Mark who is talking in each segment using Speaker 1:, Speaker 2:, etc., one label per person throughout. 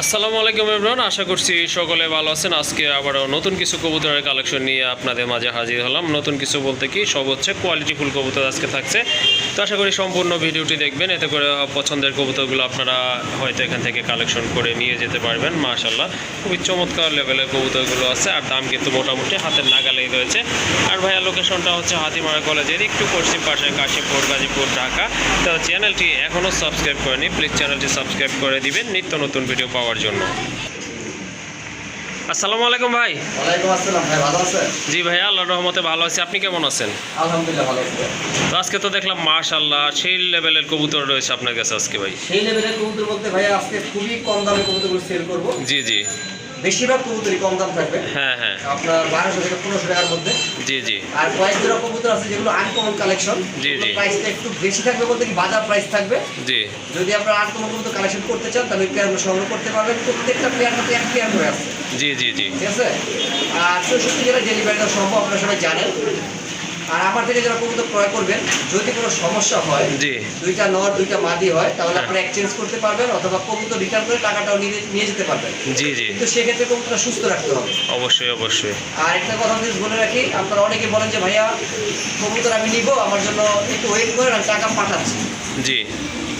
Speaker 1: আসসালামু আলাইকুম ইমরান আশা করছি সকলে ভালো আছেন। আজকে আবারও নতুন কিছু কবুতরের কালেকশন নিয়ে আপনাদের মাঝে হাজির হলাম। নতুন কিছু বলতে কি, সব হচ্ছে কোয়ালিটি ফুল কবুতর আজকে থাকছে। তো আশা করি সম্পূর্ণ ভিডিওটি দেখবেন। এতে করে পছন্দের কবুতরগুলো আপনারা হয়তো এখান থেকে কালেকশন করে নিয়ে যেতে পারবেন মাশাল্লাহ খুবই চমৎকার লেভেলের কবুতরগুলো আছে, আর দাম কিন্তু মোটামুটি হাতের নাগালেই রয়েছে। আর ভাইয়া লোকেশনটা হচ্ছে হাতিমারা কলেজের একটু পশ্চিম পাশে, কাশীপুর, গাজীপুর, ঢাকা। তো চ্যানেলটি এখনও সাবস্ক্রাইব করেনি প্লিজ চ্যানেলটি সাবস্ক্রাইব করে দিবেন। নিত্য নতুন ভিডিও পাওয়ার জন্য। আসসালামু আলাইকুম ভাই।
Speaker 2: ওয়ালাইকুম আসসালাম ভাই ভালো আছেন?
Speaker 1: জি ভাইয়া আল্লাহ রহমতে ভালো আছি। আপনি কেমন আছেন?
Speaker 2: আলহামদুলিল্লাহ ভালো আছি
Speaker 1: তো আজকে তো দেখলাম মাশাআল্লাহ সেই লেভেলের কবুতর রয়েছে আপনার কাছে আজকে ভাই।
Speaker 2: সেই লেভেলের কবুতর বলতে ভাই আজকে খুবই কম দামে কবুতর সেল করব।
Speaker 1: জি জি।
Speaker 2: বেশিরভাগ কবুতরই কম দাম থাকবে।
Speaker 1: হ্যাঁ হ্যাঁ।
Speaker 2: আপনার বারোশো থেকে পনেরোশো টাকার মধ্যে।
Speaker 1: জি জি।
Speaker 2: আর কয়েক জোড়া কবুতর আছে যেগুলো আনকমন কালেকশন
Speaker 1: জি, জি।
Speaker 2: প্রাইসটা একটু বেশি থাকবে বলতে কি বাজার প্রাইস থাকবে।
Speaker 1: জি।
Speaker 2: যদি আপনারা আনকমন কবুতর কালেকশন করতে চান তাহলে পেয়ারগুলো সংগ্রহ করতে পারবেন। প্রত্যেকটা প্লেয়ার মধ্যে এক পেয়ার করে আছে।
Speaker 1: জি জি জি।
Speaker 2: ঠিক আছে? আর চৌষট্টি জেলায় ডেলিভারিটা সম্ভব আপনারা সবাই জানেন। আর আমার থেকে যারা কবুতর ক্রয় করবেন যদি কোনো সমস্যা হয়
Speaker 1: জি।
Speaker 2: দুইটা নর দুইটা মাদি হয় তাহলে। আপনারা এক্সচেঞ্জ করতে পারবেন অথবা কবুতর রিটার্ন করে টাকাটাও নিয়ে নিয়ে যেতে পারবেন।
Speaker 1: জি জি।
Speaker 2: কিন্তু সেক্ষেত্রে কবুতরটা সুস্থ রাখতে হবে।
Speaker 1: অবশ্যই অবশ্যই।
Speaker 2: আর একটা কথা আমি বলে রাখি আপনারা অনেকে বলেন যে ভাইয়া কবুতর আমি নিব আমার জন্য একটু ওয়েট করেন আমি টাকা পাঠাচ্ছি।
Speaker 1: জি।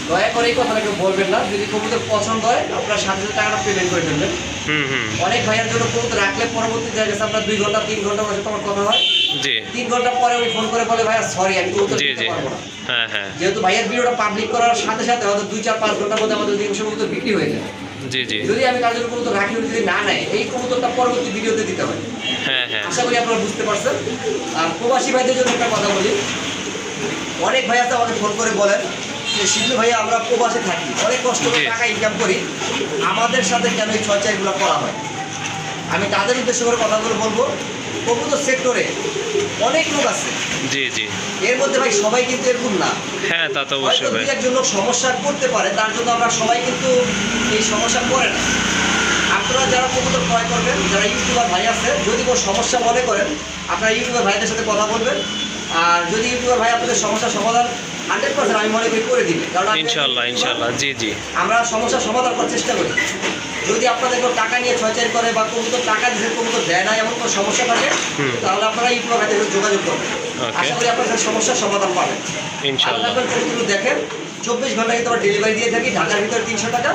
Speaker 2: দয়া করে এই কথাটা কেউ বলবেন না। যদি কবুতর পছন্দ হয় আপনারা সাথে সাথে টাকাটা পেমেন্ট করে ফেলবেন।
Speaker 1: হুম হুম।
Speaker 2: অনেক ভাইয়ার জন্য কবুতর রাখলে পরবর্তী গেছে আপনার দুই ঘণ্টা তিন ঘণ্টা বসে তোমার কথা হয়।
Speaker 1: জি।
Speaker 2: তিন ঘণ্টা পরে উনি ফোন করে বলে ভাইয়া সরি আমি
Speaker 1: জি
Speaker 2: দিতে পারব না।
Speaker 1: হ্যাঁ হ্যাঁ।
Speaker 2: যেহেতু ভাইয়ের ভিডিওটা পাবলিক করার সাথে সাথে হয়তো দুই চার পাঁচ ঘণ্টার মধ্যে আমাদের অধিকাংশ কবুতর বিক্রি হয়ে যায়।
Speaker 1: জি জি।
Speaker 2: যদি আমি কবুতর রাখি যদি না নেয় এই কবুতরটা পরবর্তী ভিডিওতে দিতে হয়
Speaker 1: হ্যাঁ হ্যাঁ।
Speaker 2: আশা করি আপনারা বুঝতে পারছেন। আর প্রবাসী ভাইদের জন্য একটা কথা বলি। অনেক ভাই আছে আমাকে ফোন করে বলেন যে ভাইয়া আমরা প্রবাসে থাকি। অনেক কষ্ট করে টাকা ইনকাম করি। আমাদের সাথে কেন এই চর্চাগুলো করা হয়? আমি তাদের উদ্দেশ্য করে কথাগুলো বলব। কবুতর সেক্টরে অনেক লোক আছে।
Speaker 1: জি জি।
Speaker 2: এর মধ্যে ভাই সবাই কিন্তু এরকম না।
Speaker 1: হ্যাঁ তা তো অবশ্যই ভাই।
Speaker 2: একজন লোক সমস্যা করতে পারে তার জন্য আমরা সবাই কিন্তু এই সমস্যা করে না। আপনারা যারা কবুতর ক্রয় করবেন যারা ইউটিউবার ভাই আছে যদি কোনো সমস্যা মনে করেন আপনারা ইউটিউবার ভাইদের সাথে কথা বলবেন। আর যদি ইউটিউবার ভাই আপনাদের সমস্যার সমাধান হান্ড্রেড পার্সেন্ট আমি মনে করি করে দিবে। কারণ
Speaker 1: ইনশাল্লাহ ইনশাল্লাহ জি জি।
Speaker 2: আমরা সমস্যার সমাধান করার চেষ্টা করি। যদি আপনাদের কোনো টাকা নিয়ে ছয়চারি করে বা কবুতর টাকা দিয়ে কবুতর দেয় না এমন কোনো সমস্যা থাকে তাহলে আপনারা ইউটিউবার ভাইদের যোগাযোগ করবেন। আশা করি আপনাদের সমস্যার সমাধান পাবেন। আপনার কবুতরগুলো দেখেন। চব্বিশ ঘণ্টা কিন্তু আমরা ডেলিভারি দিয়ে থাকি ঢাকার ভিতরে তিনশো টাকা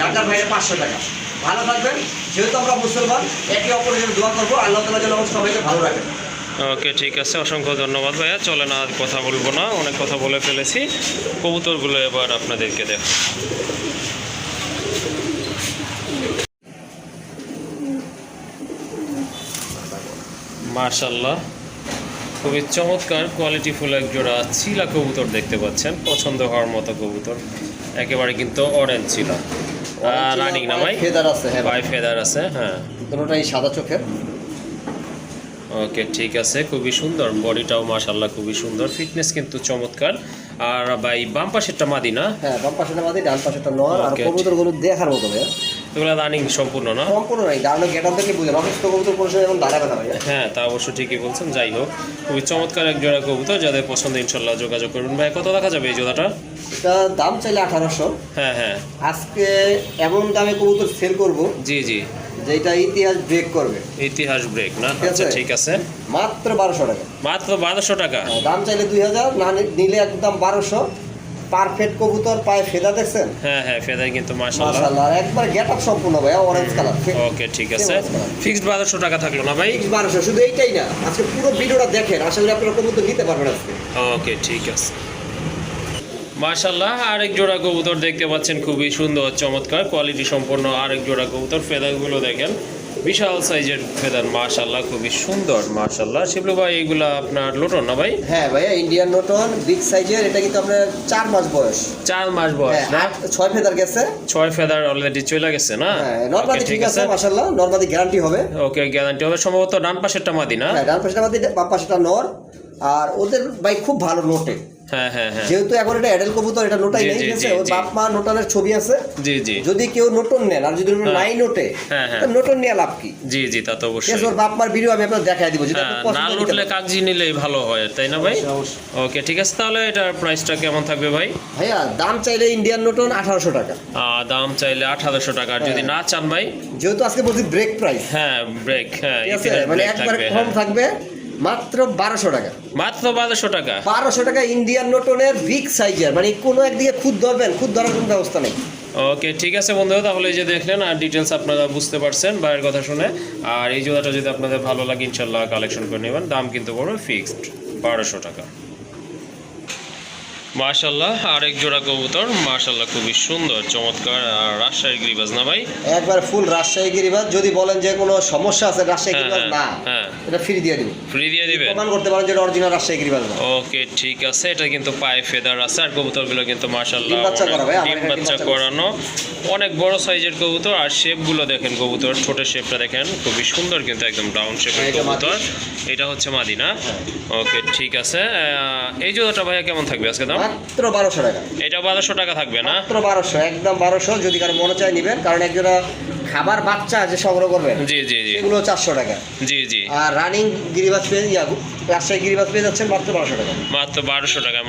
Speaker 2: ঢাকার বাইরে পাঁচশো টাকা। ভালো থাকবেন। যেহেতু আমরা মুসলমান একে অপরের জন্য দোয়া করব। আল্লাহ তালা যেন আমাদের সবাইকে ভালো রাখেন।
Speaker 1: ওকে ঠিক আছে। অসংখ্য ধন্যবাদ ভাইয়া। চলে না আর কথা বলব না। অনেক কথা বলে ফেলেছি। কবুতরগুলো এবার আপনাদেরকে দেখ। মার্শাল্লাহ খুবই চমৎকার কোয়ালিটি ফুল এক জোড়া চিলা কবুতর দেখতে পাচ্ছেন। পছন্দ হওয়ার মতো কবুতর। একেবারে কিন্তু অরেঞ্জ ছিল রানিং না ভাই?
Speaker 2: ফেদার আছে হ্যাঁ।
Speaker 1: বাই ফেদার আছে হ্যাঁ।
Speaker 2: দুটোটাই সাদা চোখের।
Speaker 1: ওকে ঠিক আছে। খুবই সুন্দর। বডিটাও মাশাল্লাহ খুবই সুন্দর। ফিটনেস কিন্তু চমৎকার। আর ভাই বাম পাশেরটা মাদি না?
Speaker 2: হ্যাঁ বাম পাশেটা মাদি ডান নর। আর কবুতরগুলো দেখার মতো
Speaker 1: এগুলো রানিং সম্পূর্ণ না?
Speaker 2: সম্পূর্ণ নাই দাঁড়ানো গেটার থেকে বুঝেন অসুস্থ কবুতর কোনো সময় এমন দাঁড়াবে না ভাইয়া
Speaker 1: হ্যাঁ তা অবশ্য ঠিকই বলছেন যাই হোক। খুবই চমৎকার এক জোড়া কবুতর যাদের পছন্দ ইনশাল্লাহ যোগাযোগ করবেন ভাই কত দেখা যাবে এই জোড়াটা?
Speaker 2: এটা দাম চাইলে আঠারোশো।
Speaker 1: হ্যাঁ হ্যাঁ।
Speaker 2: আজকে এমন দামে কবুতর সেল করব
Speaker 1: জি জি।
Speaker 2: যেটা ইতিহাস ব্রেক করবে।
Speaker 1: ইতিহাস ব্রেক না?
Speaker 2: ঠিক আছে।
Speaker 1: আচ্ছা ঠিক আছে।
Speaker 2: মাত্র বারোশো টাকা।
Speaker 1: মাত্র বারোশো টাকা?
Speaker 2: হ্যাঁ, দাম চাইলে দুই হাজার না নিলে একদম বারোশো। পারফেক্ট কবুতর পায়ে ফেদা দেখছেন?
Speaker 1: হ্যাঁ হ্যাঁ ফেদাই কিন্তু মাশাল্লাহ
Speaker 2: মাশাআল্লাহ একবার গেট আপ সম্পূর্ণ ভাই অরেঞ্জ কালার
Speaker 1: ওকে ঠিক আছে। ফিক্সড বারোশো টাকা থাকল না ভাই?
Speaker 2: বারোশো শুধু এইটাই না আজকে পুরো ভিডিওটা দেখেন আশা করি আপনারা কবুতর নিতে পারবেন আজকে।
Speaker 1: ওকে ঠিক আছে। মাশাল্লাহ আরেক জোড়া কবুতর দেখতে পাচ্ছেন খুবই সুন্দর চমৎকার কোয়ালিটি সম্পন্ন আরেক জোড়া কবুতর ফেদারগুলো দেখেন। বিশাল সাইজের ফেদার মাশাল্লাহ খুবই সুন্দর মাশাল্লাহ শিবলু ভাই এগুলা আপনার লোটন না ভাই?
Speaker 2: হ্যাঁ ভাইয়া ইন্ডিয়ান নটন বিগ সাইজের এটা কিন্তু আপনার চার মাস বয়স।
Speaker 1: চার মাস বয়স
Speaker 2: হ্যাঁ
Speaker 1: না?
Speaker 2: ছয় ফেদার গেছে।
Speaker 1: ছয় ফেদার অলরেডি চলে গেছে না?
Speaker 2: হ্যাঁ
Speaker 1: Okay,
Speaker 2: নর্মালি ঠিক আছে মাশাআল্লাহ নর্মালি গ্যারান্টি হবে।
Speaker 1: ওকে গ্যারান্টি হবে সম্ভবত ডান পাশেরটা মাদি না?
Speaker 2: হ্যাঁ ডান পাশেটা মাদি বাম পাশেটা নর। আর ওদের ভাই খুব ভালো নোটে।
Speaker 1: হ্যাঁ হ্যাঁ হ্যাঁ
Speaker 2: যেহেতু এখন এটা অ্যাডেল কবুতর এটা নোটাই নেই ঠিক আছে? ওর বাপ মা নোটানের ছবি আছে।
Speaker 1: জি জি।
Speaker 2: যদি কেউ নোটন নেন আর যদি
Speaker 1: হ্যাঁ।
Speaker 2: নাই নোটে
Speaker 1: হ্যাঁ, হ্যাঁ।
Speaker 2: নোটন নিয়ে লাভ কি?
Speaker 1: জি জি তা তো অবশ্যই।
Speaker 2: ওর বাপ মার ভিডিও আমি আপনার দেখাই দিব
Speaker 1: হ্যাঁ না
Speaker 2: হয় পারেন।
Speaker 1: কাগজি নিলেই ভালো হয় তাই না ভাই। ওকে ঠিক আছে তাহলে এটার প্রাইসটা কেমন থাকবে ভাই?
Speaker 2: ভাইয়া দাম চাইলে ইন্ডিয়ান নোটন আঠারোশো টাকা।
Speaker 1: আহ, দাম চাইলে আঠারোশো টাকা আর যদি না চান ভাই?
Speaker 2: যেহেতু আজকে বলছি ব্রেক প্রাইস
Speaker 1: হ্যাঁ ব্রেক হ্যাঁ
Speaker 2: ঠিক আছে মানে একবারে কম
Speaker 1: হ্যাঁ।
Speaker 2: থাকবে। মাত্র বারোশো টাকা।
Speaker 1: মাত্র বারোশো টাকা।
Speaker 2: বারোশো টাকা ইন্ডিয়ান নোটনের বিগ সাইজের মানে কোনো একদিকে খুদ ধরবেন খুদ ধরার কোনো ব্যবস্থা নেই।
Speaker 1: ওকে ঠিক আছে বন্ধুরা তাহলে এই যে দেখলেন আর ডিটেলস আপনারা বুঝতে পারছেন বাইরের কথা শুনে। আর এই জোড়াটা যদি আপনাদের ভালো লাগে ইনশাল্লাহ কালেকশন করে নেবেন দাম কিন্তু বড় ফিক্সড বারোশো টাকা। মাশাল্লাহ আরেক জোড়া কবুতর মাশাল্লাহ খুবই সুন্দর চমৎকার আর রাজশাহীর গিরিবাজ না ভাই?
Speaker 2: একবার ফুল রাজশাহী গিরিবাজ যদি বলেন যে কোনো সমস্যা আছে রাজশাহী
Speaker 1: হ্যাঁ,
Speaker 2: গিরিবাজ না
Speaker 1: হ্যাঁ।
Speaker 2: এটা ফ্রি দিয়ে দিব।
Speaker 1: ফ্রি দিয়ে দিবেন?
Speaker 2: প্রমাণ করতে পারেন যে এটা অরিজিনাল রাজশাহী গিরিবাজ না।
Speaker 1: ওকে ঠিক আছে এটা কিন্তু পায়ে ফেদার আছে আর কবুতরগুলো কিন্তু মাশাল্লাহ
Speaker 2: ডিম বাচ্চা
Speaker 1: করানো অনেক বড় সাইজের কবুতর আর শেপগুলো দেখেন কবুতর ছোট শেপটা দেখেন খুবই সুন্দর কিন্তু একদম ডাউন শেপের
Speaker 2: হ্যাঁ,
Speaker 1: কবুতর। এটা হচ্ছে মাদিনা ওকে ঠিক আছে এই জোড়াটা ভাইয়া কেমন থাকবে আজকে দাম?
Speaker 2: মাত্র বারোশো টাকা।
Speaker 1: এটা বারোশো টাকা থাকবে না?
Speaker 2: মাত্র বারোশো একদম বারোশো যদি কারও মনে চায় নেবেন কারণ একজোড়া খাবার বাচ্চা যে সংগ্রহ করবেন
Speaker 1: জি জি জি।
Speaker 2: এগুলো চারশো টাকা।
Speaker 1: জি জি।
Speaker 2: আর রানিং গিরিবাজ পেয়ে রাজশাহী গিরিবাজ পেয়ে যাচ্ছেন মাত্র বারোশো টাকা।
Speaker 1: মাত্র বারোশো টাকা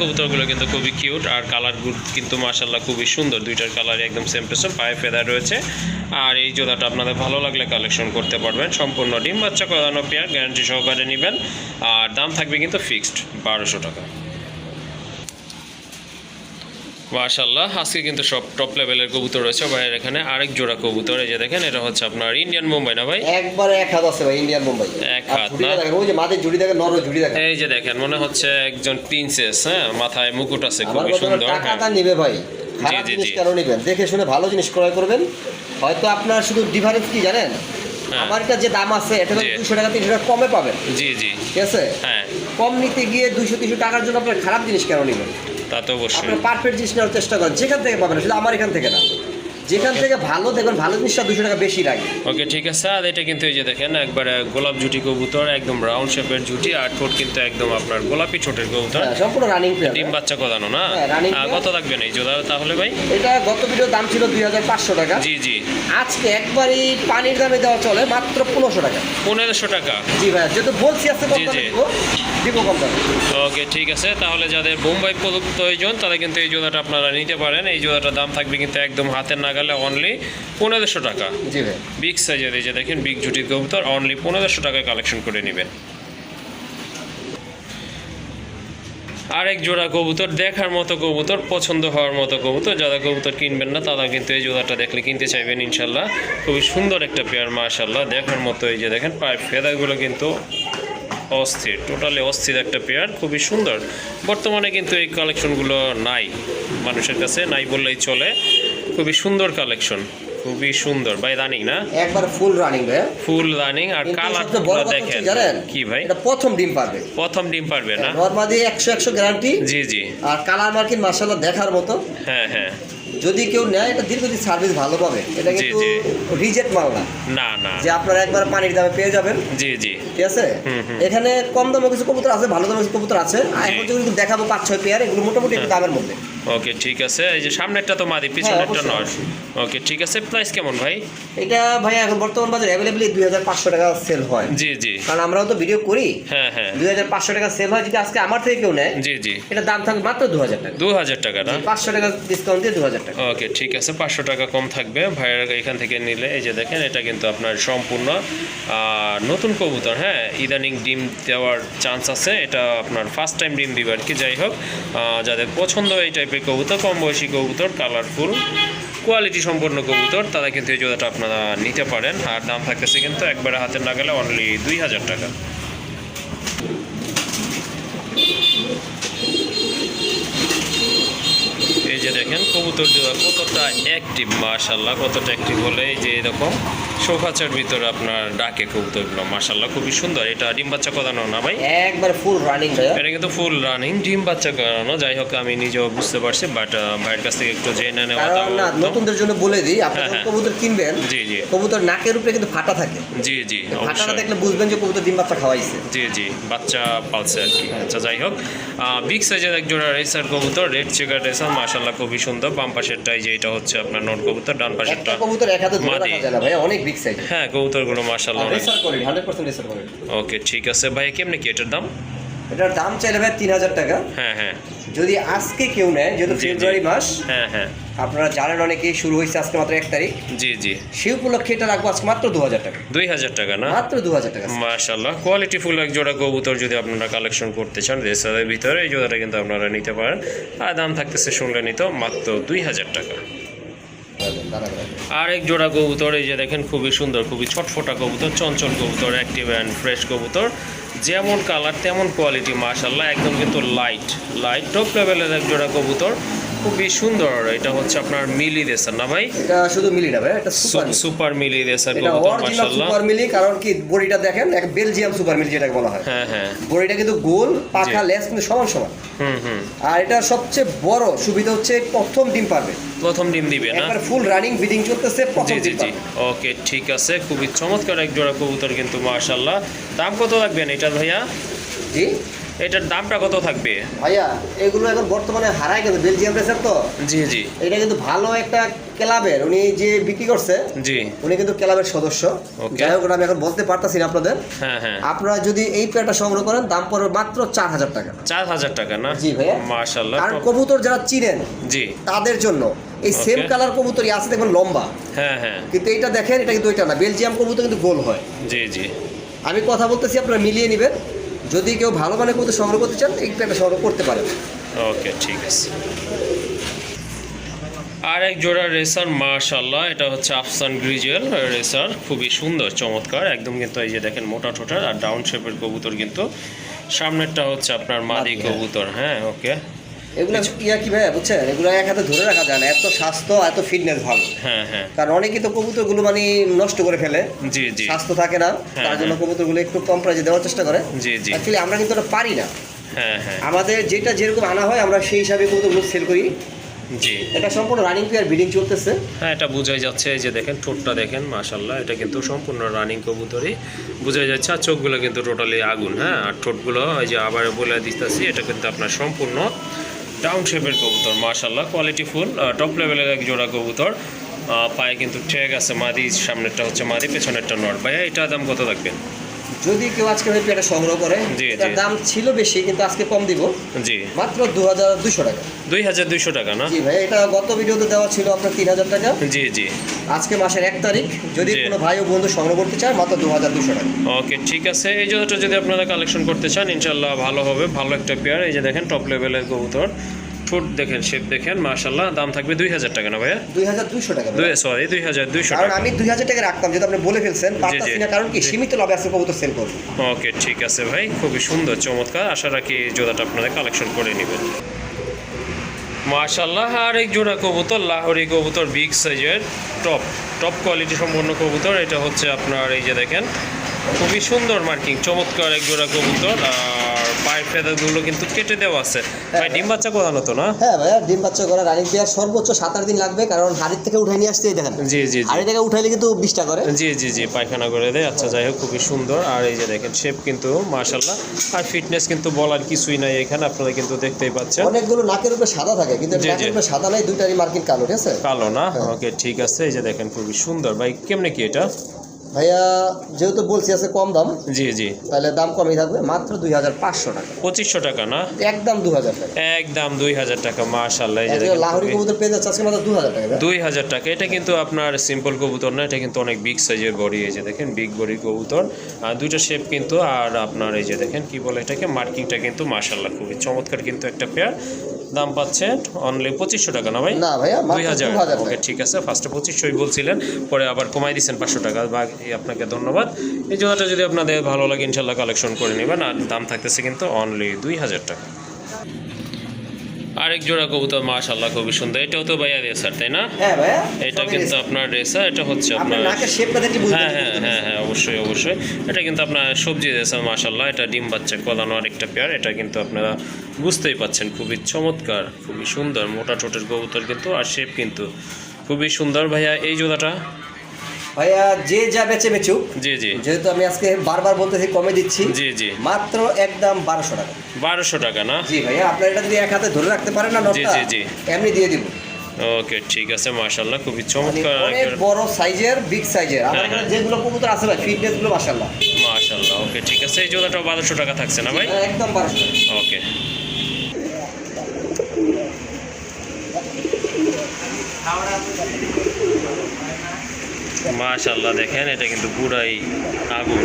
Speaker 1: কবুতরগুলো কিন্তু খুবই কিউট আর কালার কিন্তু মাশাল্লাহ খুবই সুন্দর। দুইটার কালার একদম সেম টু সেম পায়ে ফেদার রয়েছে। আর এই জোড়াটা আপনাদের ভালো লাগলে কালেকশন করতে পারবেন। সম্পূর্ণ ডিম বাচ্চা করানো পেয়ার গ্যারান্টি সহকারে নেবেন। আর দাম থাকবে কিন্তু ফিক্সড বারোশো টাকা। মাশাল্লাহ আজকে কিন্তু সব টপ লেভেলের কবুতর রয়েছে। ভাইয়ের এখানে আরেক জোড়া কবুতর এই যে দেখেন এটা হচ্ছে আপনার ইন্ডিয়ান মুম্বাই না ভাই?
Speaker 2: একবারে এক হাত আছে ভাই ইন্ডিয়ান মুম্বাই
Speaker 1: এক হাত না?
Speaker 2: ওই যে মাদের ঝুড়ি দেখেন নর ঝুড়ি দেখেন।
Speaker 1: এই যে দেখেন মনে হচ্ছে একজন প্রিন্সেস হ্যাঁ? মাথায় মুকুট আছে
Speaker 2: খুব
Speaker 1: সুন্দর। হ্যাঁ
Speaker 2: টাকাটা নিবে ভাই। খারাপ
Speaker 1: জি,
Speaker 2: জিনিস
Speaker 1: জি।
Speaker 2: কেন নিবেন? দেখে শুনে ভালো জিনিস ক্রয় করবেন। হয়তো আপনার শুধু ডিফারেন্স কি জানেন। আমার এটা যে দাম আছে এটা। দুশো টাকা তিনশো টাকা কমে পাবেন
Speaker 1: জি জি।
Speaker 2: ঠিক আছে?
Speaker 1: হ্যাঁ।
Speaker 2: কম নিতে গিয়ে দুইশো তিনশো টাকার জন্য আপনার খারাপ জিনিস কেন নেবেন?
Speaker 1: তা তো অবশ্যই।
Speaker 2: পারফেক্ট জিনিস নেওয়ার চেষ্টা করেন। যেখান থেকে পাবেন শুধু আমার এখান থেকে না। যেখান থেকে ভালো দেখবেন ভালো জিনিসটা দুশো টাকা বেশি লাগে।
Speaker 1: ওকে ঠিক আছে। আর এটা কিন্তু এই যে দেখেন একবার গোলাপ জুটি কবুতর একদম রাউন্ড শেপের জুটি আর ঠোঁট কিন্তু একদম আপনার গোলাপি ছোটের কবুতর।
Speaker 2: হ্যাঁ, সম্পূর্ণ রানিং
Speaker 1: ডিম বাচ্চা কদানো না?
Speaker 2: হ্যাঁ।
Speaker 1: কত থাকবেন এই জোড়া তাহলে ভাই?
Speaker 2: এটা গত ভিডিওর দাম ছিল দুই হাজার পাঁচশো টাকা।
Speaker 1: জি জি।
Speaker 2: আজকে একবারই পানির দামে দেওয়া চলে মাত্র পনেরোশো টাকা।
Speaker 1: পনেরোশো টাকা।
Speaker 2: জি ভাই যেহেতু বলছি আজকে
Speaker 1: জি, জি।
Speaker 2: দিব কম দামে।
Speaker 1: ওকে ঠিক আছে তাহলে যাদের বোম্বাই প্রয়োজন তারা কিন্তু এই জোড়াটা আপনারা নিতে পারেন। এই জোড়াটার দাম থাকবে কিন্তু একদম হাতের নাগালে অনলি পনেরোশো টাকা।
Speaker 2: জি ভাই।
Speaker 1: বিগ সাইজের এই যে দেখেন বিগ জুটির কবুতর অনলি পনেরোশো টাকায় কালেকশন করে নেবেন। আরেক জোড়া কবুতর দেখার মতো কবুতর পছন্দ হওয়ার মতো কবুতর যারা কবুতর কিনবেন না তারা কিন্তু এই জোড়াটা দেখলে কিনতে চাইবেন ইনশাল্লাহ। খুবই সুন্দর একটা পেয়ার মাশাল্লাহ। দেখার মতো এই যে দেখেন পায়ের ফেদাগুলো কিন্তু অস্থির টোটালি অস্থির একটা পেয়ার খুবই সুন্দর। বর্তমানে কিন্তু এই কালেকশনগুলো নাই মানুষের কাছে নাই বললেই চলে। খুবই সুন্দর কালেকশন খুবই সুন্দর। বাই রানিং না?
Speaker 2: একবার ফুল রানিং ভাই
Speaker 1: ফুল রানিং আর কালার দেখেন। কি ভাই?
Speaker 2: এটা প্রথম ডিম পারবে।
Speaker 1: প্রথম ডিম পারবে না?
Speaker 2: নর্মালি একশো একশো গ্যারান্টি
Speaker 1: জি জি।
Speaker 2: আর কালার মার্কিন মার্শাল্লাহ দেখার মতো।
Speaker 1: হ্যাঁ হ্যাঁ।
Speaker 2: যদি কেউ নেয় এটা দীর্ঘদিন সার্ভিস ভালো পাবে। এটা কিন্তু রিজেক্ট মাল না।
Speaker 1: না না।
Speaker 2: যে আপনারা একবার পানির দামে পেয়ে যাবেন।
Speaker 1: জি জি।
Speaker 2: ঠিক আছে। এখানে কম দামে কিছু কবুতর আছে ভালো দামে কিছু কবুতর আছে। এখন দেখাবো পাঁচ ছয় পেয়ার এগুলো মোটামুটি একটু দামের মধ্যে।
Speaker 1: ওকে ঠিক আছে। এই যে সামনেরটা তো মাদি পিছনেরটা
Speaker 2: হ্যাঁ,
Speaker 1: নয়। ওকে ঠিক আছে। প্রাইস কেমন ভাই?
Speaker 2: এটা ভাই এখন বর্তমান বাজারে অ্যাভেলেবলি দুই হাজার পাঁচশো টাকা সেল হয়।
Speaker 1: জি জি।
Speaker 2: কারণ আমরাও তো ভিডিও করি।
Speaker 1: হ্যাঁ হ্যাঁ।
Speaker 2: দুই হাজার পাঁচশো টাকা সেল হয় যদি আজকে আমার থেকে কেউ নেয়
Speaker 1: জি জি।
Speaker 2: এটা দাম থাকবে মাত্র দু হাজার টাকা।
Speaker 1: দু হাজার টাকা না?
Speaker 2: পাঁচশো টাকা ডিসকাউন্ট দিয়ে দু হাজার টাকা।
Speaker 1: ওকে ঠিক আছে। পাঁচশো টাকা কম থাকবে। ভাইয়ের এখান থেকে নিলে এই যে দেখেন এটা কিন্তু আপনার সম্পূর্ণ নতুন কবুতর হ্যাঁ? ইদানিং ডিম দেওয়ার চান্স আছে। এটা আপনার ফার্স্ট টাইম ডিম দিবে আর কি। যাই হোক যাদের পছন্দ এই টাইপের কবুতর কম বয়সী কবুতর কালারফুল কোয়ালিটি সম্পন্ন কবুতর, তারা কিন্তু এই জোড়াটা আপনারা নিতে পারেন। আর দাম থাকতেছে কিন্তু একবারে হাতে না গেলে অনলি দুই হাজার টাকা। এই যে দেখেন কবুতর কতটা অ্যাক্টিভ মাশাল্লাহ কতটা অ্যাক্টিভ হলে এই যে এরকম চৌকাচার ভিতরে আপনার ডাকে কবুতরগুলো মাশাল্লাহ খুবই সুন্দর। এটা ডিম বাচ্চা করানো না ভাই?
Speaker 2: একবার ফুল রানিং
Speaker 1: এটা কিন্তু ফুল রানিং ডিম বাচ্চা করানো। যাই হোক আমি নিজেও বুঝতে পারছি বাট ভাইয়ের কাছ থেকে একটু জেনে নেওয়া
Speaker 2: না নতুনদের জন্য বলে দিই আপনি
Speaker 1: হ্যাঁ, হ্যাঁ।
Speaker 2: কবুতর কিনবেন
Speaker 1: জি জি।
Speaker 2: কবুতর নাকের উপরে কিন্তু ফাটা থাকে।
Speaker 1: জি জি
Speaker 2: ফাটাটা দেখলে বুঝবেন যে কবুতর ডিম বাচ্চা খাওয়াইছে।
Speaker 1: জি জি বাচ্চা পালছে আর কি। আচ্ছা যাই হোক বিগ সাইজের এক জোড়া রেসার কবুতর রেড চেকার রেসার মাশাল্লাহ খুবই সুন্দর বাম পাশেরটাই যে এটা হচ্ছে আপনার নট কবুতর ডান
Speaker 2: পাশের
Speaker 1: পাশেরটা
Speaker 2: কবুতর এক হাতে ধরে রাখা যায় না ভাইয়া অনেক বিগ সাইজ
Speaker 1: হ্যাঁ কবুতরগুলো মাশাল্লাহ অনেক।
Speaker 2: রেসার করি হান্ড্রেড পার্সেন্ট রেসার করি।
Speaker 1: ওকে ঠিক আছে। ভাই কেমনে কি এটার দাম?
Speaker 2: এটার দাম চাইলে ভাই তিন হাজার টাকা।
Speaker 1: হ্যাঁ হ্যাঁ।
Speaker 2: যদি আজকে কেউ নেয় যেহেতু। ফেব্রুয়ারি মাস
Speaker 1: হ্যাঁ হ্যাঁ।
Speaker 2: আপনারা জানেন অনেকেই শুরু হয়েছে আজকে মাত্র এক তারিখ।
Speaker 1: জি জি।
Speaker 2: সেই উপলক্ষে এটা রাখব আজকে মাত্র দু হাজার টাকা।
Speaker 1: দুই হাজার টাকা না?
Speaker 2: মাত্র দু হাজার টাকা।
Speaker 1: মাশাল্লাহ কোয়ালিটি ফুল এক জোড়া কবুতর যদি আপনারা কালেকশন করতে চান রেসারের ভিতরে এই জোড়াটা কিন্তু আপনারা নিতে পারেন। আর দাম থাকতেছে শুনলে নিত মাত্র দুই হাজার টাকা। আর এক জোড়া কবুতর, এই যে দেখেন খুবই সুন্দর, খুবই ছটফটা কবুতর, চঞ্চল কবুতর অ্যাক্টিভ অ্যান্ড ফ্রেশ কবুতর। যেমন কালার তেমন কোয়ালিটি মাশাল্লাহ একদম কিন্তু লাইট লাইট টপ লেভেলের এক জোড়া কবুতর। খুবই সুন্দর। এটা হচ্ছে আপনার মিলি দেসার না ভাই।
Speaker 2: এটা শুধু মিলি না ভাই এটা সুপার
Speaker 1: মিলি। দেসার
Speaker 2: এটা
Speaker 1: কবুতর
Speaker 2: অরিজিনাল সুপার মিলি কারণ কি বডিটা দেখেন এক বেলজিয়াম সুপার মিলি যেটাকে বলা হয়।
Speaker 1: হ্যাঁ হ্যাঁ।
Speaker 2: বডিটা কিন্তু গোল পাখা লেস কিন্তু সমান সমান।
Speaker 1: হুম হুম।
Speaker 2: আর এটা সবচেয়ে বড় সুবিধা হচ্ছে প্রথম ডিম পারবে।
Speaker 1: প্রথম ডিম দিবে না?
Speaker 2: একবার ফুল রানিং ব্রিডিং চলতেছে
Speaker 1: জি
Speaker 2: প্রথম
Speaker 1: জি
Speaker 2: ডিম
Speaker 1: জি। ওকে ঠিক আছে। খুবই চমৎকার এক জোড়া কবুতর কিন্তু মাশাল্লাহ দাম কত রাখবেন এটার ভাইয়া?
Speaker 2: জি?
Speaker 1: এটার দামটা কত থাকবে?
Speaker 2: ভাইয়া এগুলো এখন বর্তমানে হারায় গেছে বেলজিয়াম রেসার তো।
Speaker 1: জি জি।
Speaker 2: এটা কিন্তু ভালো একটা ক্লাবের উনি যে বিক্রি করছে
Speaker 1: জি।
Speaker 2: উনি কিন্তু ক্লাবের সদস্য। যাই হোক আমি এখন বলতে পারতাছি না আপনাদের।
Speaker 1: হ্যাঁ হ্যাঁ।
Speaker 2: আপনারা যদি এই পেয়ারটা সংগ্রহ করেন দাম পড়বে মাত্র চার হাজার টাকা।
Speaker 1: চার হাজার টাকা না?
Speaker 2: জি ভাইয়া।
Speaker 1: মাশাল্লাহ
Speaker 2: আর কবুতর যারা চিনেন
Speaker 1: জি।
Speaker 2: তাদের জন্য এই সেম কালার কবুতরই আছে দেখবেন লম্বা।
Speaker 1: হ্যাঁ হ্যাঁ।
Speaker 2: কিন্তু এটা দেখেন এটা কিন্তু ওইটা না। বেলজিয়াম কবুতর কিন্তু গোল হয়।
Speaker 1: জি জি।
Speaker 2: আমি কথা বলতেছি আপনারা মিলিয়ে নেবেন। যদি কেউ ভালো মানে কবুতর সংগ্রহ করতে চান এই একটা সংগ্রহ করতে পারেন।
Speaker 1: ওকে ঠিক আছে। আর এক জোড়া রেসার মাশাল্লাহ এটা হচ্ছে আফসান গ্রিজেল রেসার খুবই সুন্দর চমৎকার একদম কিন্তু এই যে দেখেন মোটা ঠোঁটার আর ডাউন শেপের কবুতর কিন্তু। সামনেরটা হচ্ছে আপনার মাদি
Speaker 2: মাদি, হ্যাঁ।
Speaker 1: কবুতর হ্যাঁ ওকে।
Speaker 2: এগুলো ইয়া কি ভাইয়া বুঝছেন? এগুলো এক হাতে ধরে রাখা যায় না। এত স্বাস্থ্য এত ফিটনেস ভালো।
Speaker 1: হ্যাঁ হ্যাঁ।
Speaker 2: কারণ অনেকেই তো কবুতরগুলো মানে নষ্ট করে ফেলে।
Speaker 1: জি জি।
Speaker 2: স্বাস্থ্য থাকে না
Speaker 1: হ্যাঁ,
Speaker 2: তার জন্য
Speaker 1: হ্যাঁ।
Speaker 2: কবুতরগুলো একটু কম প্রাইজে দেওয়ার চেষ্টা করে।
Speaker 1: জি জি।
Speaker 2: অ্যাকচুয়ালি আমরা কিন্তু ওটা পারি না।
Speaker 1: হ্যাঁ হ্যাঁ।
Speaker 2: আমাদের যেটা যেরকম আনা হয় আমরা সেই হিসাবে কবুতরগুলো সেল করি।
Speaker 1: জি।
Speaker 2: এটা সম্পূর্ণ রানিং পেয়ার ব্রিডিং চলতেছে।
Speaker 1: হ্যাঁ এটা বোঝাই যাচ্ছে এই যে দেখেন ঠোঁটটা দেখেন মাশাল্লাহ এটা কিন্তু সম্পূর্ণ রানিং কবুতরই। বোঝাই যাচ্ছে আর চোখগুলো কিন্তু টোটালি আগুন হ্যাঁ? আর ঠোঁটগুলো এই যে আবার বলে দিতেছি এটা কিন্তু আপনার সম্পূর্ণ ডাউন শেপের কবুতর মার্শাল্লাহ কোয়ালিটি ফুল টপ লেভেলের এক জোড়া কবুতর। পায়ে কিন্তু ট্যাগ আছে মাদি সামনেরটা হচ্ছে মাদি, পেছনেরটা নট ভাইয়া, এটা দাম কত রাখবেন
Speaker 2: যদি কেউ আজকে ওই পেয়ারটা সংগ্রহ করে এটার দাম ছিল বেশি কিন্তু আজকে কম দিব।
Speaker 1: জি।
Speaker 2: মাত্র দু হাজার দুশো টাকা।
Speaker 1: দুই হাজার দুইশো টাকা না?
Speaker 2: জি ভাই এটা গত ভিডিওতে দেওয়া ছিল আপনার তিন হাজার টাকা।
Speaker 1: জি জি।
Speaker 2: আজকে মাসের এক তারিখ যদি কোনো ভাই ও বন্ধু সংগ্রহ করতে চায় মাত্র দু হাজার দুশো টাকা।
Speaker 1: ওকে ঠিক আছে। এই জোড়াটা যদি আপনারা কালেকশন করতে চান ইনশাল্লাহ ভালো হবে ভালো একটা পেয়ার। এই যে দেখেন টপ লেভেলের কবুতর। ঠোঁট দেখেন শেপ দেখেন মাশাল্লাহ দাম থাকবে দুই হাজার টাকা না ভাইয়া?
Speaker 2: দুই হাজার দুশো টাকা
Speaker 1: দুই সরি দুই হাজার দুইশো
Speaker 2: কারণ আমি দুই হাজার টাকা রাখতাম আপনি বলে ফেলছেন পারতাছি না কারণ কি? সীমিত লাভে আজকে কবুতর সেল করব।
Speaker 1: ওকে ঠিক আছে ভাই খুবই সুন্দর চমৎকার। আশা রাখি জোড়াটা আপনারা কালেকশন করে নেবেন। মাশাল্লাহ আর এক জোড়া কবুতর লাহোরি কবুতর বিগ সাইজের টপ টপ কোয়ালিটি সম্পন্ন কবুতর। এটা হচ্ছে আপনার এই যে দেখেন খুবই সুন্দর মার্কিং চমৎকার এক জোড়া কবুতর আর পায়ের ফেদারগুলো কিন্তু কেটে দেওয়া আছে। ভাই ডিম বাচ্চা করানো তো না?
Speaker 2: হ্যাঁ ভাইয়া ডিম বাচ্চা করা রানিং পেয়ার সর্বোচ্চ সাত আট দিন লাগবে কারণ হাড়ির থেকে উঠাই নিয়ে আসতে দেখেন।
Speaker 1: জি জি
Speaker 2: হাড়ি থেকে উঠাইলে কিন্তু বিশটা করে।
Speaker 1: জি জি জি পায়খানা করে দেয়। আচ্ছা যাই হোক খুবই সুন্দর। আর এই যে দেখেন শেপ কিন্তু মাশাল্লাহ আর ফিটনেস কিন্তু বলার কিছুই নাই এখানে আপনারা কিন্তু দেখতেই পাচ্ছেন।
Speaker 2: অনেকগুলো নাকের উপরে সাদা থাকে কিন্তু নাকের উপরে সাদা নাই দুইটারই মার্কিং কালো ঠিক আছে?
Speaker 1: কালো না? ওকে ঠিক আছে। এই যে দেখেন খুবই সুন্দর। ভাই কেমনে কি এটা?
Speaker 2: ভাইয়া যেহেতু বলছি আছে কম দাম
Speaker 1: জি জি।
Speaker 2: তাহলে দাম কমই থাকবে মাত্র দুই হাজার পাঁচশো টাকা।
Speaker 1: পঁচিশশো টাকা না?
Speaker 2: একদম দু হাজার টাকা।
Speaker 1: একদম দুই হাজার টাকা যে
Speaker 2: লাহোরি কবুতর পেয়ে যাচ্ছে আজকে মাত্র দু হাজার টাকা
Speaker 1: দুই হাজার টাকা এটা কিন্তু আপনার সিম্পল কবুতর না এটা কিন্তু অনেক বিগ সাইজের বডি এই যে দেখেন বিগ বডি কবুতর। আর দুইটা শেপ কিন্তু আর আপনার এই যে দেখেন কি বলে এটাকে মার্কিংটা কিন্তু মাশাল্লাহ খুবই চমৎকার কিন্তু একটা পেয়ার দাম পাচ্ছেন অনলি পঁচিশশো টাকা না ভাই?
Speaker 2: না ভাইয়া
Speaker 1: দুই হাজার। ওকে ঠিক আছে ফার্স্টে পঁচিশশোই বলছিলেন পরে আবার কমাই দিচ্ছেন পাঁচশো টাকা। বা আপনাকে ধন্যবাদ। এই জোড়াটা যদি আপনাদের ভালো লাগে ইনশাল্লাহ কালেকশন করে নেবেন। আর দাম থাকতেছে কিন্তু অনলি দুই হাজার টাকা। আরেক জোড়া কবুতর মাশাল্লাহ খুবই সুন্দর। এটাও তো ভাইয়া রেসার তাই না?
Speaker 2: হ্যাঁ ভাইয়া
Speaker 1: এটা কিন্তু। আপনার রেসার এটা হচ্ছে
Speaker 2: আপনার নাকের শেপটা দেখে বুঝতে
Speaker 1: হ্যাঁ হ্যাঁ হ্যাঁ হ্যাঁ অবশ্যই অবশ্যই। এটা কিন্তু আপনার সবজি রেসার মাশাল্লাহ এটা ডিম বাচ্চা কলানো আরেকটা পেয়ার এটা কিন্তু আপনারা বুঝতেই পাচ্ছেন। খুবই চমৎকার খুবই সুন্দর মোটা ঠোঁটের কবুতর কিন্তু আর শেপ কিন্তু খুবই সুন্দর। ভাইয়া এই জোড়াটা?
Speaker 2: ভাইয়া যে যা বেচে বেচুক
Speaker 1: জি জি।
Speaker 2: যেহেতু আমি আজকে বারবার বলতেছি কমে দিচ্ছি
Speaker 1: জি জি।
Speaker 2: মাত্র একদম বারোশো টাকা।
Speaker 1: বারোশো টাকা না?
Speaker 2: জি ভাইয়া আপনার এটা যদি এক হাতে ধরে রাখতে পারেন না নটটা
Speaker 1: জি, জি।
Speaker 2: এমনি দিয়ে দিব।
Speaker 1: ওকে ঠিক আছে মাশাল্লাহ খুবই
Speaker 2: মানে
Speaker 1: চমৎকার
Speaker 2: অনেক বড় সাইজের বিগ সাইজের। আমার
Speaker 1: হ্যাঁ,
Speaker 2: এখানে
Speaker 1: হ্যাঁ।
Speaker 2: যেগুলো কবুতর আছে ভাই ফিটনেসগুলো মাসাল্লাহ
Speaker 1: মাশাল্লাহ ওকে ঠিক আছে এই জোড়াটাও বারোশো টাকা থাকছে না ভাই?
Speaker 2: একদম বারোশো
Speaker 1: ওকে। মাশাল্লাহ দেখেন এটা কিন্তু পুরাই আগুন।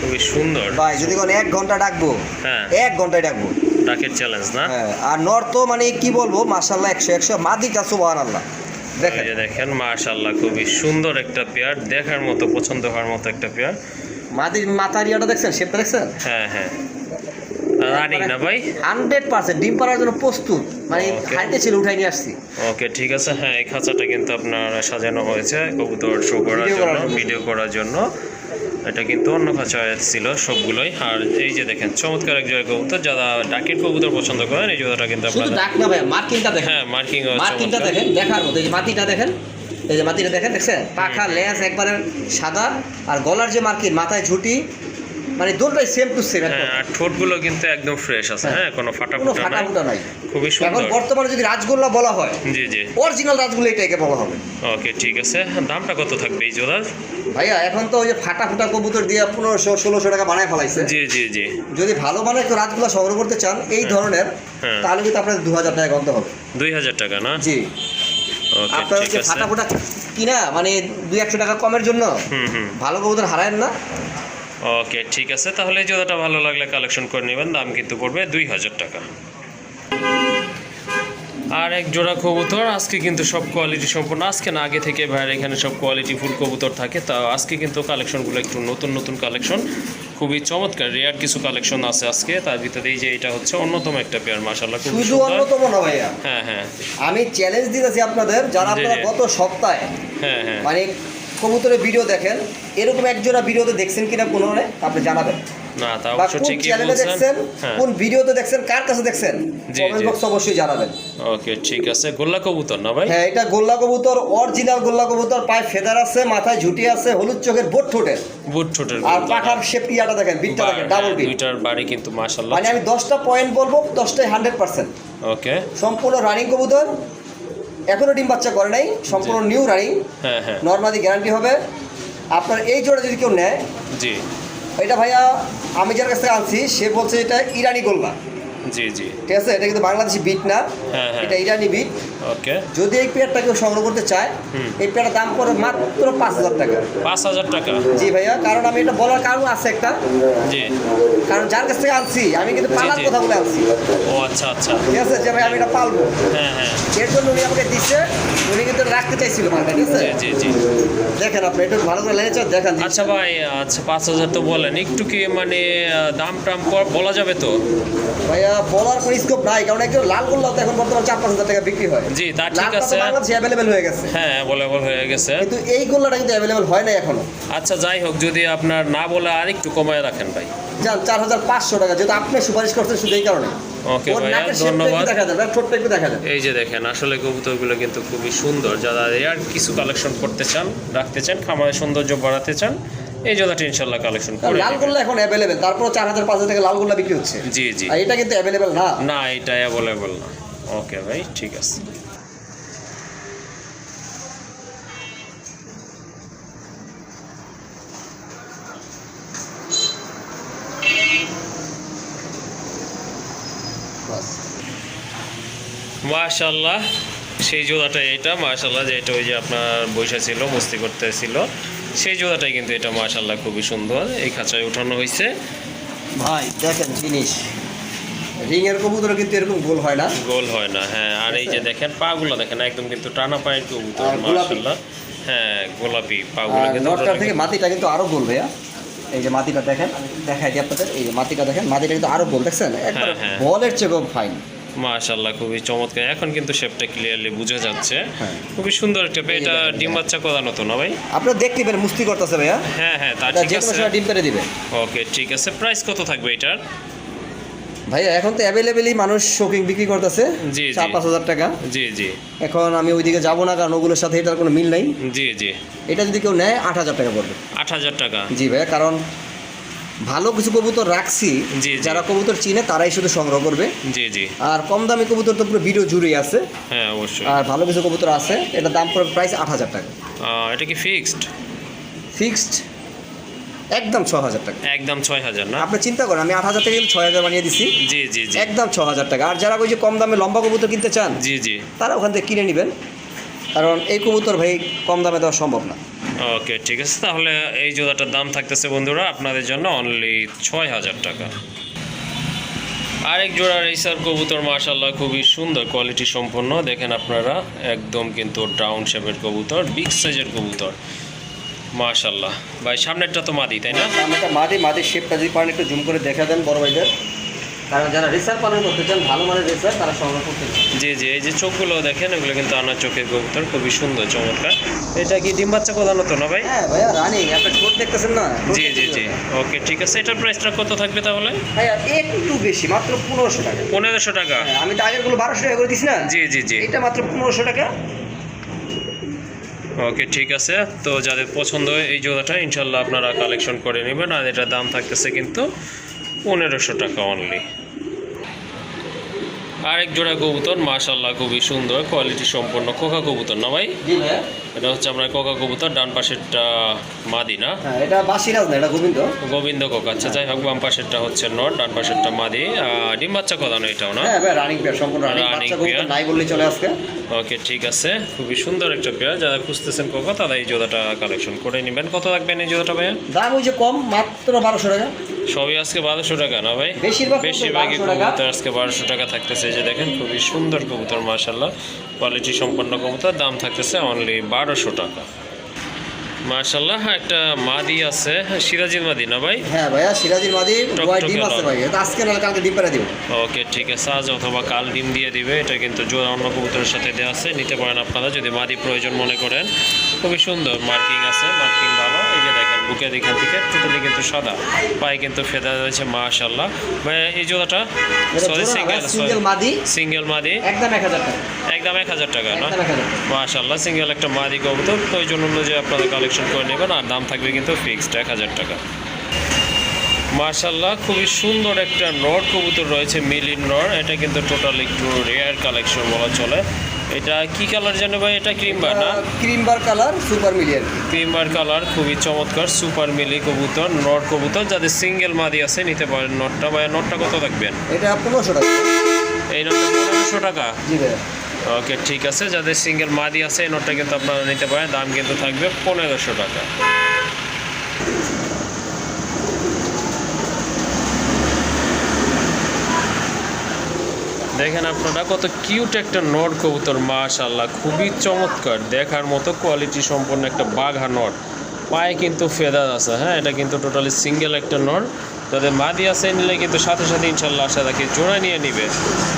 Speaker 1: খুবই সুন্দর।
Speaker 2: ভাই যদি কোন এক ঘণ্টা ডাকবো
Speaker 1: হ্যাঁ।
Speaker 2: এক ঘন্টায় ডাকবো।
Speaker 1: ডাকের চ্যালেঞ্জ না?
Speaker 2: হ্যাঁ আর নর তো মানে কি বলব মাশাল্লাহ একশো একশো মাদিটা সুবাহ আল্লাহ দেখেন।
Speaker 1: এই যে দেখেন মাশাল্লাহ খুবই সুন্দর একটা পেয়ার দেখার মতো পছন্দ হওয়ার মতো একটা পেয়ার।
Speaker 2: মাদির মাথার ইয়েটা দেখছেন শেপটা দেখছেন?
Speaker 1: হ্যাঁ হ্যাঁ। রানিং না ভাই?
Speaker 2: হান্ড্রেড পার্সেন্ট ডিম পাড়ার জন্য প্রস্তুত। মানে. খাইতে ছিল উঠাই নিয়ে আসছি।
Speaker 1: ওকে ঠিক আছে। হ্যাঁ এই খাঁচাটা কিন্তু আপনার সাজানো হয়েছে কবুতর শো করার জন্য। ভিডিও করার জন্য। এটা কিন্তু অন্য খাঁচায় ছিল সবগুলোই। আর এই যে দেখেন চমৎকার এক জায়গায় কবুতর। যারা ডাকের কবুতর পছন্দ করেন এই জোড়াটা কিন্তু আপনারা
Speaker 2: ডাক না ভাই মার্কিংটা দেখেন।
Speaker 1: হ্যাঁ মার্কিং
Speaker 2: মার্কিংটা দেখেন দেখার মতো। এই মাটিটা দেখেন এই যে মাটিটা দেখেন দেখছেন? পাখা লেজ একবারে সাদা। আর গলার যে মার্কিং মাথায় ঝুটি মানে দুটোই সেম টু সেম
Speaker 1: হ্যাঁ আর ঠোঁটগুলো কিন্তু একদম ফ্রেশ আছে
Speaker 2: হ্যাঁ।
Speaker 1: হ্যাঁ কোনো ফাটা
Speaker 2: কোনো
Speaker 1: ফাটা
Speaker 2: ফুটা
Speaker 1: নাই। খুবই
Speaker 2: এখন বর্তমানে যদি রাজগোল্লা বলা হয়
Speaker 1: জি জি।
Speaker 2: অরিজিনাল রাজগোল্লা এটাকে বলা হবে।
Speaker 1: ওকে ঠিক আছে। দামটা কত থাকবে এই জোড়ার?
Speaker 2: ভাইয়া এখন তো ওই যে ফাটা ফুটা কবুতর দিয়ে পনেরোশো ষোলোশো টাকা বানায় ফেলাইছে।
Speaker 1: জি জি জি।
Speaker 2: যদি ভালো মানে একটু রাজগুলা সংগ্রহ করতে চান এই ধরনের
Speaker 1: হ্যাঁ।
Speaker 2: তাহলে কিন্তু আপনার দু হাজার টাকা গন্ত হবে।
Speaker 1: দুই হাজার টাকা না?
Speaker 2: জি। আপনার
Speaker 1: আছে।
Speaker 2: ফাটা ফুটা কিনা মানে দুই একশো টাকা কমের জন্য
Speaker 1: হুম হুম।
Speaker 2: ভালো কবুতর হারায়েন না।
Speaker 1: ওকে ঠিক আছে। তাহলে এই ভালো লাগলে কালেকশন করে নেবেন। দাম কিন্তু পড়বে দুই হাজার টাকা। আর এক জোড়া কবুতর আজকে কিন্তু সব কোয়ালিটি সম্পূর্ণ। আজকে না আগে থেকে ভাইয়ের এখানে সব কোয়ালিটি ফুল কবুতর থাকে। তা আজকে কিন্তু কালেকশনগুলো একটু নতুন নতুন কালেকশন খুবই চমৎকার রেয়ার কিছু কালেকশন আছে আজকে। তার ভিতরে এই যে এটা হচ্ছে অন্যতম একটা পেয়ার মাসাল্লাহ খুব
Speaker 2: শুধু অন্যতম না ভাইয়া।
Speaker 1: হ্যাঁ হ্যাঁ।
Speaker 2: আমি চ্যালেঞ্জ দিতেছি আপনাদের যারা আপনারা গত সপ্তাহে
Speaker 1: হ্যাঁ হ্যাঁ।
Speaker 2: মানে কবুতরের ভিডিও দেখেন। এরকম একজোড়া ভিডিওতে দেখছেন কিনা কোনো আপনি জানাবেন।
Speaker 1: না তা অবশ্য ঠিকই
Speaker 2: দেখছেন
Speaker 1: হ্যাঁ।
Speaker 2: কোন ভিডিওতে দেখছেন কার কাছে দেখছেন কমেন্ট বক্স অবশ্যই জানাবেন।
Speaker 1: ওকে ঠিক আছে। গোল্লা কবুতর না ভাই?
Speaker 2: হ্যাঁ এটা গোল্লা কবুতর অরিজিনাল গোল্লা কবুতর পায়ে ফেদার আছে মাথায় ঝুটি আছে হলুদ চোখের বোট ঠোঁটের।
Speaker 1: বুট ছোটের
Speaker 2: আর
Speaker 1: গোল্লা।
Speaker 2: পাখার শেপ দেখেন বিটটা দেখেন ডাবল
Speaker 1: হ্যাঁ,
Speaker 2: বিট
Speaker 1: দুইটার বাড়ি কিন্তু মাশাল্লাহ
Speaker 2: মানে আমি দশটা পয়েন্ট বলব
Speaker 1: ওকে।
Speaker 2: সম্পূর্ণ রানিং কবুতর এখনও ডিম বাচ্চা করে নাই সম্পূর্ণ নিউ রানিং
Speaker 1: হ্যাঁ হ্যাঁ।
Speaker 2: নর্মালি গ্যারান্টি হবে। আপনার এই জোড়া যদি কেউ নেয়
Speaker 1: জি।
Speaker 2: এটা ভাইয়া আমি যার কাছ থেকে আনছি সে বলছে এটা ইরানি গোলবা
Speaker 1: জি জি।
Speaker 2: ঠিক আছে? এটা কিন্তু বাংলাদেশি বিট না।
Speaker 1: হ্যাঁ, হ্যাঁ।
Speaker 2: এটা ইরানি বিট
Speaker 1: ওকে।
Speaker 2: যদি এই পেয়ারটা কেউ সংগ্রহ করতে চায় এই পেয়ারটার দাম পড়ে মাত্র পাঁচ হাজার টাকা।
Speaker 1: পাঁচ হাজার টাকা।
Speaker 2: জি ভাইয়া কারণ আমি এটা বলার কারণ আছে একটা।
Speaker 1: জি।
Speaker 2: কারণ যার কাছ থেকে আনছি আমি কিন্তু পালার। কথা বলে আনছি।
Speaker 1: ও আচ্ছা আচ্ছা।
Speaker 2: ঠিক আছে যে ভাই আমি এটা পালবো।
Speaker 1: হ্যাঁ হ্যাঁ।
Speaker 2: এর জন্য উনি আমাকে দিচ্ছে উনি কিন্তু রাখতে চাইছিল মালটা ঠিক আছে?
Speaker 1: জি জি
Speaker 2: দেখেন আপনি একটু ভালো করে লেগেছে দেখেন।
Speaker 1: আচ্ছা ভাই আচ্ছা পাঁচ হাজার তো বলেন। একটু কি মানে দাম টাম বলা যাবে তো?
Speaker 2: ভাইয়া বলার কোনো স্কোপ নাই কারণ একজন লাল গোল্লা তো এখন বর্তমানে চার পাঁচ হাজার টাকা বিক্রি হয়।
Speaker 1: জি তা ঠিক আছে।
Speaker 2: বাংলাদেশে অ্যাভেলেবেল হয়ে গেছে।
Speaker 1: হ্যাঁ অ্যাভেলেবল হয়ে গেছে।
Speaker 2: কিন্তু এই গোল্লাটা কিন্তু অ্যাভেলেবেল হয় না এখনও।
Speaker 1: আচ্ছা যাই হোক যদি আপনার না বলে আর একটু কমায় রাখেন ভাই।
Speaker 2: যান চার হাজার পাঁচশো টাকা যেহেতু আপনি সুপারিশ করছেন শুধু এই কারণে।
Speaker 1: ওকে ভাইয়া ধন্যবাদ। এই যে দেখেন আসলে কবুতরগুলো কিন্তু খুবই সুন্দর। যারা রেয়ার কিছু কালেকশন করতে চান রাখতে চান খামারের সৌন্দর্য বাড়াতে চান এই জোড়াটা ইনশাল্লাহ কালেকশন করে
Speaker 2: লাল
Speaker 1: নেবেন।
Speaker 2: এখন অ্যাভেলেবেল তারপর চার হাজার পাঁচ হাজার টাকা লাল গোল্লা বিক্রি হচ্ছে।
Speaker 1: জি জি।
Speaker 2: আর এটা কিন্তু অ্যাভেলেবেল না।
Speaker 1: না এটা অ্যাভেলেবল না। ওকে ভাই ঠিক আছে। মাশাল্লাহ সেই জোড়াটা এটা মাশাল্লাহ যেটা ওই যে আপনার বৈশা ছিল মস্তি করতেছিল সেই জোড়াটাই কিন্তু এটা মাশাল্লাহ খুবই সুন্দর এই খাঁচায় উঠানো হয়েছে।
Speaker 2: ভাই দেখেন জিনিস রিং এর কবুতর কিন্তু এরকম গোল হয় না।
Speaker 1: গোল হয় না হ্যাঁ আর এই যে দেখেন পাগুলো দেখেন একদম কিন্তু টানা পায়ের কবুতর। মাশাল্লাহ হ্যাঁ গোলাপি পাগুলো
Speaker 2: আর
Speaker 1: কিন্তু
Speaker 2: থেকে মাটিটা কিন্তু আরও গোল ভাইয়া। এই যে মাটিটা দেখেন দেখাই দিই আপনাদের এই যে মাটিটা দেখেন মাটিটা কিন্তু আরও গোল দেখছেন? একবার
Speaker 1: হ্যাঁ, হ্যাঁ।
Speaker 2: বলের চেয়ে গোল ফাইন
Speaker 1: মাশাল্লাহ খুবই চমৎকার। এখন কিন্তু শেপটা ক্লিয়ারলি বোঝা যাচ্ছে।
Speaker 2: হ্যাঁ।
Speaker 1: খুবই সুন্দর একটা এটা ডিম বাচ্চা করানো তো না ভাই?
Speaker 2: আপনারা দেখতে পেন মুস্তি করতেছে ভাইয়া।
Speaker 1: হ্যাঁ হ্যাঁ তা
Speaker 2: এটা
Speaker 1: ঠিক আছে।
Speaker 2: ডিম পেরে দিবে।
Speaker 1: ওকে ঠিক আছে। প্রাইস কত থাকবে এটার?
Speaker 2: ভাইয়া এখন তো অ্যাভেলেবেলই মানুষ শোকিং বিক্রি করতেছে।
Speaker 1: জি,
Speaker 2: চার পাঁচ হাজার টাকা।
Speaker 1: জি জি।
Speaker 2: এখন আমি ওইদিকে যাব না কারণ ওগুলোর সাথে এটার কোনো মিল নাই।
Speaker 1: জি জি।
Speaker 2: এটা যদি কেউ নেয় আট হাজার টাকা পড়বে।
Speaker 1: আট হাজার টাকা।
Speaker 2: জি ভাইয়া কারণ ভালো কিছু কবুতর রাখছি। যারা কবুতর চিনে তারাই শুধু সংগ্রহ করবে।
Speaker 1: জি জি।
Speaker 2: আর কম দামি কবুতর তো পুরো ভিডিও জুড়েই আছে।
Speaker 1: হ্যাঁ অবশ্যই।
Speaker 2: আর ভালো কিছু কবুতর আছে এটা দাম পড়বে প্রাইস আট হাজার টাকা।
Speaker 1: এটা কি ফিক্সড
Speaker 2: ফিক্সড একদম ছ হাজার টাকা।
Speaker 1: একদম ছয় হাজার না?
Speaker 2: আপনি চিন্তা করেন আমি আট হাজার টাকা ছয় হাজার বানিয়ে দিছি।
Speaker 1: জি জি জি।
Speaker 2: একদম ছ হাজার টাকা। আর যারা ওই যে কম দামে লম্বা কবুতর কিনতে চান
Speaker 1: জি জি।
Speaker 2: তারা ওখান থেকে কিনে নেবেন। কারণ এই কবুতর ভাই কম দামে দেওয়া সম্ভব না।
Speaker 1: ওকে ঠিক আছে। তাহলে এই জোড়াটার দাম থাকতেছে বন্ধুরা আপনাদের জন্য অনলি ছয় হাজার টাকা। আরেক জোড়া রেসার কবুতর মাশাল্লাহ খুবই সুন্দর কোয়ালিটি সম্পন্ন। দেখেন আপনারা, একদম কিন্তু ডাউন শেপের কবুতর বিগ সাইজের কবুতর। মাশাল্লাহ ভাই, সামনেরটা তো মাদি, তাই না?
Speaker 2: একটা মাদি মাদি শেপটা যদি পারেন একটু জুম করে দেখা দেন বড় ভাইদের। কারণ যারা রেসার পালন করতে চান ভালো মানের রেসার তারা সংগ্রহ করতে
Speaker 1: জি জি এই যে চোখগুলো দেখেন এগুলো কিন্তু আনার চোখের কবুতর খুবই সুন্দর চমৎকার। এটা কি ডিম বাচ্চা কোদানো তো না ভাই?
Speaker 2: হ্যাঁ ভাইয়া রানিং একটা ঠোঁট দেখতেছেন না?
Speaker 1: জি জি জি ওকে ঠিক আছে। এটার প্রাইসটা কত থাকবে তাহলে?
Speaker 2: ভাইয়া একটু বেশি মাত্র পনেরোশো টাকা।
Speaker 1: পনেরোশো টাকা?
Speaker 2: হ্যাঁ, আমি তো আগেরগুলো বারোশো টাকা করে দিছি না?
Speaker 1: জি জি জি।
Speaker 2: এটা মাত্র পনেরোশো টাকা।
Speaker 1: ওকে ঠিক আছে। তো যাদের পছন্দ হয় এই জোড়াটা ইনশাল্লাহ আপনারা কালেকশন করে নেবেন আর এটার দাম থাকতেছে কিন্তু পনেরোশো টাকা অনলি আরেক জোড়া কবুতর মাশাল্লাহ খুবই সুন্দর কোয়ালিটি সম্পন্ন কোকা কবুতর না ভাই? এটা হচ্ছে আপনার কোকা কবুতর ডান পাশেরটা মাদি না
Speaker 2: হ্যাঁ এটা বাসিরাজ না এটা গোবিন্দ।
Speaker 1: গোবিন্দ কোকা আচ্ছা যাই হোক বাম পাশেরটা হচ্ছে নট ডান পাশেরটা মাদি। ডিম বাচ্চা কদানো এটাও না?
Speaker 2: হ্যাঁ ভাই রানিং পেয়ার সম্পূর্ণ রানিং বাচ্চা কবুতর নাই বললেই চলে আজকে।
Speaker 1: ওকে ঠিক আছে। খুবই সুন্দর একটা পেয়ার যারা খুঁজতেছেন কোকা তারা এই জোড়াটা কালেকশন করে নেবেন। কত রাখবেন এই জোড়াটা ভাইয়া?
Speaker 2: দাম ওই যে কম মাত্র বারোশো টাকা।
Speaker 1: সবই আজকে বারোশো টাকা না ভাই?
Speaker 2: বেশিরভাগ
Speaker 1: বেশিরভাগই কবুতর আজকে বারোশো টাকা থাকতেছে যে দেখেন খুবই সুন্দর কবুতর মার্শাল্লাহ কোয়ালিটি সম্পন্ন কবুতর দাম থাকতেছে অনলি বারোশো টাকা। মার্শাল্লাহ একটা মাদি আছে। সিরাজির মাদি না ভাই?
Speaker 2: হ্যাঁ ভাইয়া সিরাজির মাদি ডিম আছে ভাই। এটা আজকে না কালকে ডিম পেরে দিব।
Speaker 1: ওকে ঠিক আছে। আজ অথবা কাল ডিম দিয়ে দিবে। এটা কিন্তু জোড়া অন্য কবুতরের সাথে দেওয়া আছে। নিতে পারেন আপনারা যদি মাদি প্রয়োজন মনে করেন। খুবই সুন্দর মার্কিং আছে মার্কিং ভালো। বুকের এখান থেকে টোটালি কিন্তু সাদা পায়ে কিন্তু ফেদা রয়েছে মাশাল্লাহ ভাই এই জোড়াটা সরি সিঙ্গেল
Speaker 2: সিঙ্গেল মাদি।
Speaker 1: সিঙ্গেল মাদি।
Speaker 2: একদম এক হাজার টাকা।
Speaker 1: একদম এক হাজার টাকা না? মাশাল্লাহ সিঙ্গেল একটা মাদি কবুতর প্রয়োজন অনুযায়ী আপনারা কালেকশন করে নেবেন আর দাম থাকবে কিন্তু ফিক্সড এক হাজার টাকা। মার্শাল্লাহ খুবই সুন্দর একটা নর কবুতর রয়েছে মিলিন নর। এটা কিন্তু টোটাল একটু রেয়ার কালেকশন বলা চলে। এটা কি কালার জানো ভাই? এটা ক্রিমবার না?
Speaker 2: ক্রিম বার কালার সুপার মিলি আর কি।
Speaker 1: ক্রিমবার কালার খুবই চমৎকার সুপার মিলি কবুতর নর কবুতর। যাদের সিঙ্গেল মাদি আছে নিতে পারেন নটটা। ভাই নটটা কত রাখবেন
Speaker 2: এটা পনেরোশো টাকা।
Speaker 1: এই নটটা পনেরোশো টাকা?
Speaker 2: জি ভাইয়া।
Speaker 1: ওকে ঠিক আছে। যাদের সিঙ্গেল মাদি আছে এই নোটটা কিন্তু আপনারা নিতে পারেন। দাম কিন্তু থাকবে পনেরোশো টাকা। দেখেন আপনারা, কত কিউট একটা নট কবুতর মাশাল্লাহ খুবই চমৎকার। দেখার মতো কোয়ালিটি সম্পন্ন একটা বাঘা নট। পায়ে কিন্তু ফেদার আছে হ্যাঁ? এটা কিন্তু টোটালি সিঙ্গেল একটা নট। যাদের মাদি আছে, নিলে কিন্তু সাথে সাথে ইনশাল্লাহ আশা রাখি জোড়া নিয়ে নিবে।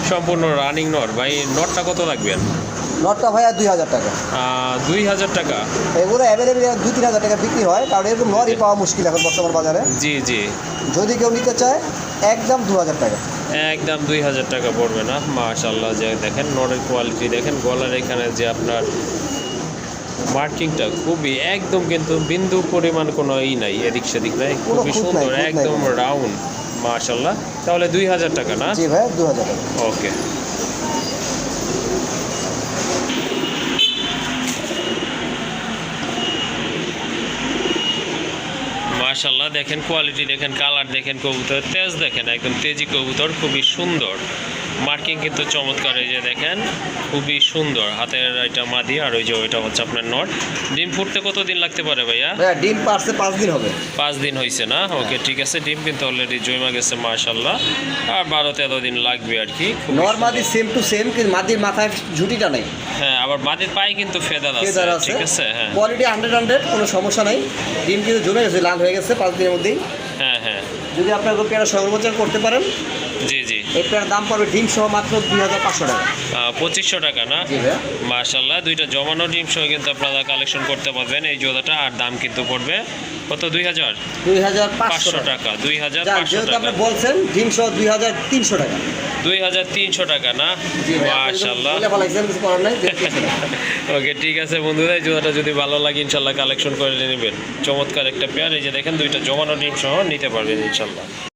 Speaker 1: সম্পূর্ণ রানিং নট। ভাই নটটা কত রাখবেন
Speaker 2: নটটা ভাইয়া দুই হাজার টাকা।
Speaker 1: দুই হাজার টাকা।
Speaker 2: এগুলো অ্যাভেলেবেল দুই তিন হাজার টাকা বিক্রি হয় কারণ এরকম নরই পাওয়া মুশকিল এখন বর্তমান বাজারে।
Speaker 1: জি জি।
Speaker 2: যদি কেউ নিতে চায় একদম দু হাজার টাকা।
Speaker 1: একদম দুই হাজার টাকা পড়বে না। মাশাল্লাহ যে দেখেন নটের কোয়ালিটি দেখেন গলার এখানে যে আপনার মার্কিংটা খুবই একদম কিন্তু বিন্দু পরিমাণ কোনো ই নাই এদিক সেদিক নাই খুবই সুন্দর একদম রাউন্ড মাশাল্লাহ তাহলে দুই হাজার টাকা না?
Speaker 2: জি ভাইয়া দু হাজার টাকা।
Speaker 1: ওকে মাশাল্লাহ দেখেন কোয়ালিটি দেখেন কালার দেখেন কবুতর তেজ দেখেন একদম তেজি কবুতর খুবই সুন্দর। মার্কিং কিন্তু চমৎকার এই যে দেখেন খুবই সুন্দর। হাতের এটা মাদি আর ওই যে ওইটা হচ্ছে আপনার নট। ডিম ফুটতে কত দিন লাগতে পারে ভাইয়া?
Speaker 2: ভাইয়া ডিম পারছে পাঁচ দিন হবে।
Speaker 1: পাঁচ দিন হয়েছে না? ওকে ঠিক আছে ডিম কিন্তু অলরেডি জমা গেছে মাশাল্লাহ আর বারো তেরো দিন লাগবে আর কি।
Speaker 2: নর মাদি সেম টু সেম কিন্তু মাদির মাথায় ঝুটিটা নেই।
Speaker 1: হ্যাঁ আবার মাটির পায়ে কিন্তু ফেদার আছে
Speaker 2: ফেদার আছে।
Speaker 1: ঠিক আছে হ্যাঁ।
Speaker 2: কোয়ালিটি হান্ড্রেড হান্ড্রেড কোনো সমস্যা নাই। ডিম কিন্তু জমে গেছে লাল হয়ে গেছে পাঁচ দিনের মধ্যেই।
Speaker 1: হ্যাঁ হ্যাঁ।
Speaker 2: যদি আপনার পেয়ারা সংরক্ষণ করতে পারেন
Speaker 1: জি জি।
Speaker 2: পেয়ার দাম পড়বে ডিম সহ মাত্র দুই হাজার পাঁচশো টাকা।
Speaker 1: পঁচিশশো টাকা না? মার্শাল্লাহ দুইটা জমানো ডিম সহ কিন্তু আপনারা কালেকশন করতে পারবেন এই জোড়াটা আর দাম কিন্তু পড়বে কত দুই হাজার?
Speaker 2: দুই হাজার পাঁচশো
Speaker 1: পাঁচশো
Speaker 2: টাকা।
Speaker 1: টাকা দুই হাজার পাঁচশো টাকা।
Speaker 2: আপনি বলছেন ডিম সহ দুই হাজার তিনশো টাকা।
Speaker 1: দুই হাজার তিনশো
Speaker 2: না।
Speaker 1: ওকে ঠিক আছে বন্ধুরা এই জোড়াটা যদি ভালো লাগে ইনশাল্লাহ কালেকশন করে নেবেন। চমৎকার একটা পেয়ার এই যে দেখেন দুইটা জমানো ডিম সহ নিতে পারবেন ইনশাল্লাহ